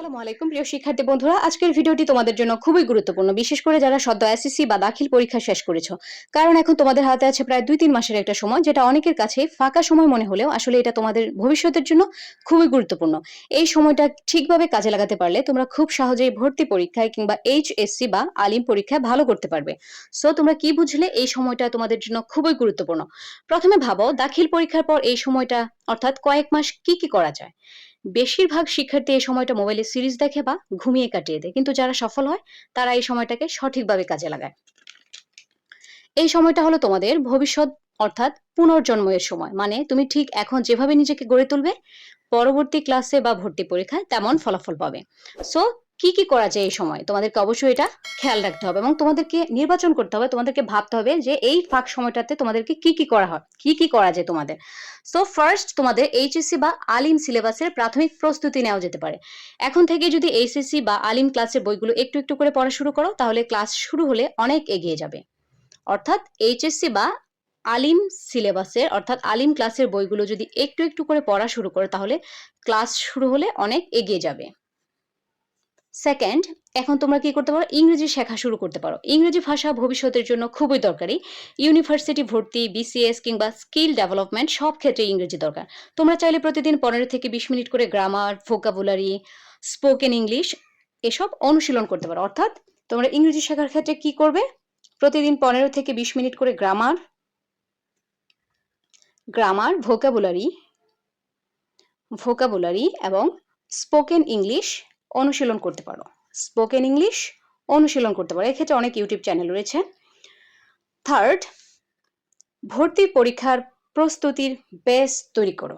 আসসালামু আলাইকুম, প্রিয় শিক্ষার্থী বন্ধুরা। আজকের ভিডিওটি তোমাদের জন্য খুবই গুরুত্বপূর্ণ। বিশেষ করে যারা সদ্য এসএসসি বা দাখিল পরীক্ষা শেষ করেছ। কারণ এখন তোমাদের হাতে আছে প্রায় দুই তিন মাসের একটা সময়, যেটা অনেকের কাছে ফাঁকা সময় মনে হলেও আসলে এটা তোমাদের ভবিষ্যতের জন্য খুবই গুরুত্বপূর্ণ। এই সময়টা ঠিকভাবে কাজে লাগাতে পারলে তোমরা খুব সহজেই ভর্তি পরীক্ষায় কিংবা এইচএসসি বা আলিম পরীক্ষায় ভালো করতে পারবে। সো তোমরা কি বুঝলে? এই সময়টা তোমাদের জন্য খুবই গুরুত্বপূর্ণ। প্রথমে ভাবো, দাখিল পরীক্ষার পর এই সময়টা অর্থাৎ কয়েক মাস কি কি করা যায়? বেশিরভাগ শিক্ষার্থী এই সময়টা মোবাইলে সিরিজ দেখে বা ঘুমিয়ে কাটিয়ে দেয়। কিন্তু যারা সফল হয়, তারা এই সময়টাকে সঠিকভাবে কাজে লাগায়। এই সময়টা হলো তোমাদের ভবিষ্যৎ, অর্থাৎ পুনর্জন্মের সময়। মানে তুমি ঠিক এখন যেভাবে নিজেকে গড়ে তুলবে, পরবর্তী ক্লাসে বা ভর্তি পরীক্ষায় তেমন ফলাফল পাবে। সো কি কি করা যায় এই সময়? তোমাদেরকে অবশ্যই এটা খেয়াল রাখতে হবে এবং তোমাদেরকে নির্বাচন করতে হবে, তোমাদেরকে ভাবতে হবে যে এই ফাঁক সময়টাতে তোমাদেরকে কি কি করা হয়, কি কি করা যায় তোমাদের। সো ফার্স্ট তোমাদের এইচএসসি বা আলিম সিলেবাসের প্রাথমিক প্রস্তুতি নেওয়া যেতে পারে। এখন থেকে যদি এইচএসসি বা আলিম ক্লাসের বইগুলো একটু একটু করে পড়া শুরু করো, তাহলে ক্লাস শুরু হলে অনেক এগিয়ে যাবে। অর্থাৎ এইচএসসি বা আলিম সিলেবাসের, অর্থাৎ আলিম ক্লাসের বইগুলো যদি একটু একটু করে পড়া শুরু করো, তাহলে ক্লাস শুরু হলে অনেক এগিয়ে যাবে। সেকেন্ড এখন তোমরা কি করতে পারো? ইংরেজি শেখা শুরু করতে পারো। ইংরেজি ভাষা ভবিষ্যতের জন্য খুবই দরকারি। ইউনিভার্সিটি ভর্তি বিসিএস কিংবা স্কিল ডেভেলপমেন্ট সব ক্ষেত্রে ইংরেজি দরকার। তোমরা চাইলে প্রতিদিন পনেরো থেকে বিশ মিনিট করে গ্রামার ভোকাবুলারি স্পোকেন ইংলিশ এসব অনুশীলন করতে পারো। অর্থাৎ তোমরা ইংরেজি শেখার ক্ষেত্রে কি করবে? প্রতিদিন পনেরো থেকে বিশ মিনিট করে গ্রামার গ্রামার ভোকাবুলারি ভোকাবুলারি এবং স্পোকেন ইংলিশ অনুশীলন করতে পারো। স্পোকেন ইংলিশ অনুশীলন করতে পারো। এক্ষেত্রে অনেক ইউটিউব চ্যানেল রয়েছে। থার্ড ভর্তি পরীক্ষার প্রস্তুতির বেস তৈরি করো।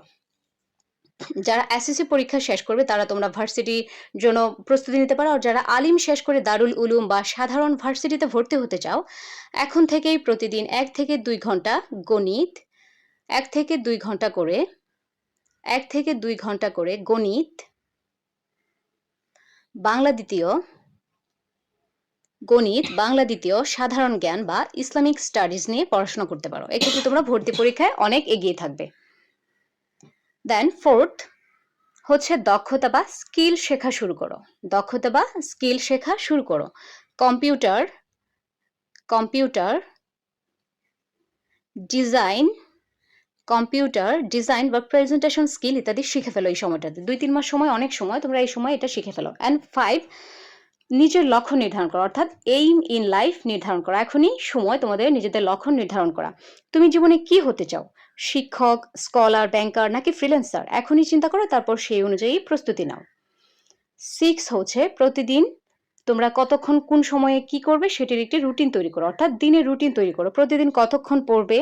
যারা এসএসসি পরীক্ষা শেষ করবে, তারা তোমরা ভার্সিটির জন্য প্রস্তুতি নিতে পারো। আর যারা আলিম শেষ করে দারুল উলুম বা সাধারণ ভার্সিটিতে ভর্তি হতে চাও, এখন থেকেই প্রতিদিন এক থেকে দুই ঘণ্টা গণিত, এক থেকে দুই ঘণ্টা করে, এক থেকে দুই ঘণ্টা করে গণিত বাংলা দ্বিতীয় গণিত, বাংলা দ্বিতীয় সাধারণ জ্ঞান বা ইসলামিক স্টাডিজ নিয়ে পড়াশোনা করতে পারো। এক্ষেত্রে তোমরা ভর্তি পরীক্ষায় অনেক এগিয়ে থাকবে। দেন ফোর্থ হচ্ছে দক্ষতা বা স্কিল শেখা শুরু করো। দক্ষতা বা স্কিল শেখা শুরু করো। Computer computer design computer, design বা প্রেজেন্টেশন স্কিল ইত্যাদি শিখে ফেলো এই সময়টাতে। দুই, তিন মাস সময়, অনেক সময়, তোমরা এই সময় এটা শিখে ফেলো। অ্যান্ড ফাইভ নিজের লক্ষ্য নির্ধারণ করা, অর্থাৎ এইম ইন লাইফ নির্ধারণ করা। এখনই সময় তোমাদের নিজেদের লক্ষ্য নির্ধারণ করা। তুমি জীবনে কি হতে চাও? শিক্ষক স্কলার ব্যাংকার নাকি ফ্রিল্যান্সার এখনই চিন্তা করো, তারপর সেই অনুযায়ী প্রস্তুতি নাও। সিক্স হচ্ছে প্রতিদিন তোমরা কতক্ষণ কোন সময়ে কি করবে সেটির একটি রুটিন তৈরি করো, অর্থাৎ দিনের রুটিন তৈরি করো। প্রতিদিন কতক্ষণ পড়বে?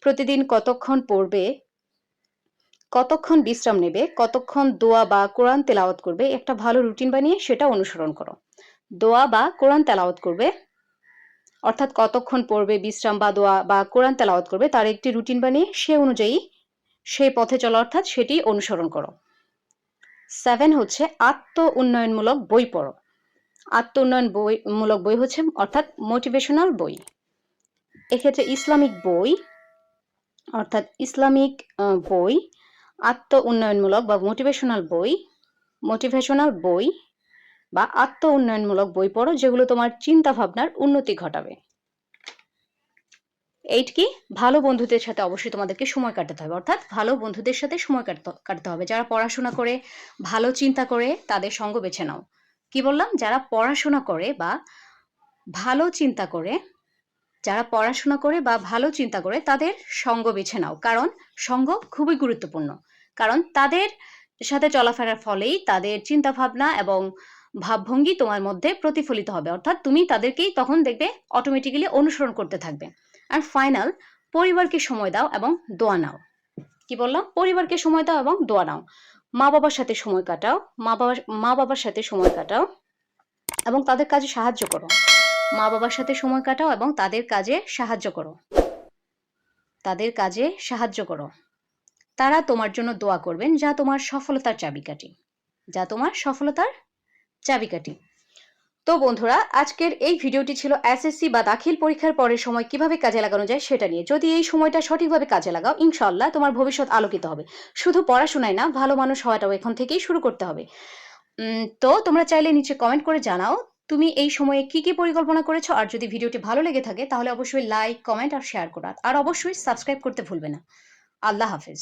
প্রতিদিন কতক্ষণ পড়বে? কতক্ষণ বিশ্রাম নেবে? কতক্ষণ দোয়া বা কোরআন তেলাওয়াত করবে? একটা ভালো রুটিন বানিয়ে সেটা অনুসরণ করো। দোয়া বা কোরআন তেলাওয়াত করবে, অর্থাৎ কতক্ষণ পড়বে, বিশ্রাম বা দোয়া বা কোরআন তেলাওয়াত করবে, তার একটি রুটিন বানিয়ে সে অনুযায়ী সেই পথে চলা, অর্থাৎ সেটি অনুসরণ করো। সেভেন হচ্ছে আত্ম উন্নয়নমূলক বই পড়ো। আত্ম উন্নয়ন বই, মূলক বই হচ্ছে, অর্থাৎ মোটিভেশনাল বই। এক্ষেত্রে ইসলামিক বই অর্থাৎ ইসলামিক বই আত্ম উন্নয়নমূলক বা মোটিভেশনাল বই মোটিভেশনাল বই বা আত্ম উন্নয়নমূলক বই পড়ো, যেগুলো তোমার চিন্তা ভাবনার উন্নতি ঘটাবে। এইট কি? ভালো বন্ধুদের সাথে অবশ্যই তোমাদেরকে সময় কাটাতে হবে। অর্থাৎ ভালো বন্ধুদের সাথে সময় কাটাতে হবে। যারা পড়াশোনা করে, ভালো চিন্তা করে, তাদের সঙ্গ বেছে নাও। কি বললাম? যারা পড়াশোনা করে বা ভালো চিন্তা করে যারা পড়াশোনা করে বা ভালো চিন্তা করে, তাদের সঙ্গ বেছে নাও। কারণ সঙ্গ খুবই গুরুত্বপূর্ণ। কারণ তাদের সাথে চলাফেরার ফলেই তাদের চিন্তা ভাবনা এবং ভাবভঙ্গি তোমার মধ্যে প্রতিফলিত হবে। অর্থাৎ তুমি তাদেরকেই তখন দেখবে অটোমেটিক্যালি অনুসরণ করতে থাকবে। আর ফাইনাল পরিবারকে সময় দাও এবং দোয়া নাও। কি বললাম? পরিবারকে সময় দাও এবং দোয়া নাও। মা বাবার সাথে সময় কাটাও মা বাবার মা বাবার সাথে সময় কাটাও এবং তাদের কাজে সাহায্য করো। মা বাবার সাথে সময় কাটাও এবং তাদের কাজে সাহায্য করো। তাদের কাজে সাহায্য করো। তারা তোমার জন্য দোয়া করবেন, যা তোমার সফলতার চাবিকাঠি। যা তোমার সফলতার চাবিকাঠি। তো বন্ধুরা, আজকের এই ভিডিওটি ছিল এসএসসি বা দাখিল পরীক্ষার পরের সময় কীভাবে কাজে লাগানো যায় সেটা নিয়ে। যদি এই সময়টা সঠিকভাবে কাজে লাগাও ইনশাল্লাহ তোমার ভবিষ্যৎ আলোকিত হবে। শুধু পড়াশোনায় না, ভালো মানুষ হওয়াটাও এখন থেকেই শুরু করতে হবে। তো তোমরা চাইলে নিচে কমেন্ট করে জানাও তুমি এই সময়ে কি কি পরিকল্পনা করেছ? আর যদি ভিডিওটি ভালো লেগে থাকে, তাহলে অবশ্যই লাইক কমেন্ট আর শেয়ার করা। আর অবশ্যই সাবস্ক্রাইব করতে ভুলবে না। আল্লাহ হাফেজ।